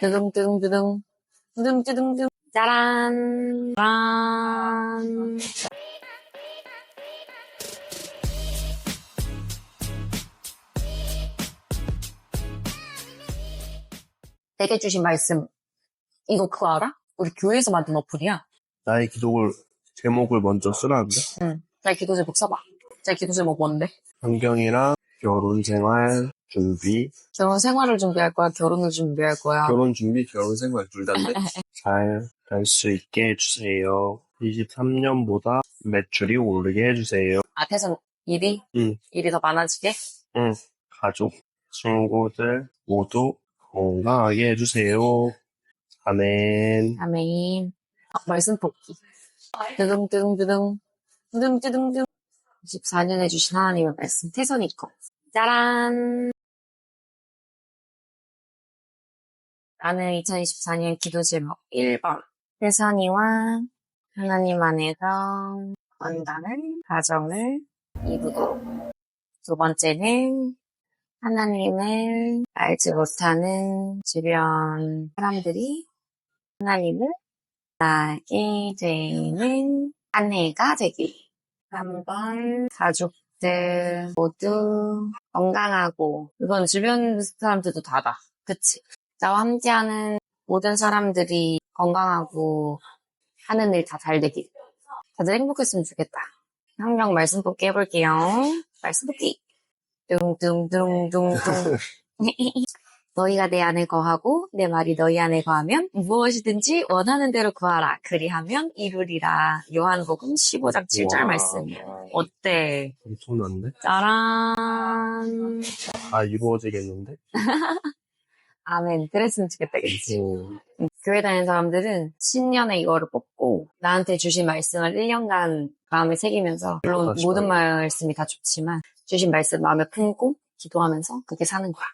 뜨둥뜨둥뜨둥. 뜨둥뜨둥뜨둥. 짜란. 짠. 내게 주신 말씀. 이거 그거 알아? 우리 교회에서 만든 어플이야. 나의 기록을 제목을 먼저 쓰라는데 응. 자, 기도 제목 써봐. 자, 기도 제목 뭔데? 환경이랑 결혼 생활 준비 결혼 생활을 준비할 거야? 결혼을 준비할 거야? 결혼 준비 결혼 생활 둘 다인데 잘 갈 수 있게 해주세요 23년보다 매출이 오르게 해주세요 아, 태선 일이? 응. 일이 더 많아지게? 응 가족 친구들 모두 건강하게 해주세요 아멘 아멘. 아, 말씀 뽑기. 뜨둥뜨둥뜨둥. 뜨둥뜨둥뜨둥. 24년에 주신 하나님의 말씀. 태선이 거. 짜란. 나는 2024년 기도 제목 1번. 태선이와 하나님 안에서 건강을, 가정을 이루고. 두 번째는 하나님을 알지 못하는 주변 사람들이 하나님을 알게 되는 한 해가 되길. 한번 가족들 모두 건강하고 이건 주변 사람들도 다다. 그치? 나와 함께하는 모든 사람들이 건강하고 하는 일 다 잘 되길. 다들 행복했으면 좋겠다. 한 명 말씀 뽑기 해볼게요. 말씀 뽑기. 뚱뚱뚱뚱뚱. 너희가 내 안에 거하고 내 말이 너희 안에 거하면 무엇이든지 원하는 대로 구하라. 그리하면 이루리라. 요한복음 15장 7절 와. 말씀. 어때? 엄청난데? 짜란. 다 이루어지겠는데? 아멘. 그랬으면 좋겠다. 그치? 음, 음, 교회 다니는 사람들은 신년에 이거를 뽑고 나한테 주신 말씀을 1년간 마음에 새기면서 물론 그렇죠. 모든 말씀이 다 좋지만 주신 말씀 마음에 품고 기도하면서 그렇게 사는 거야.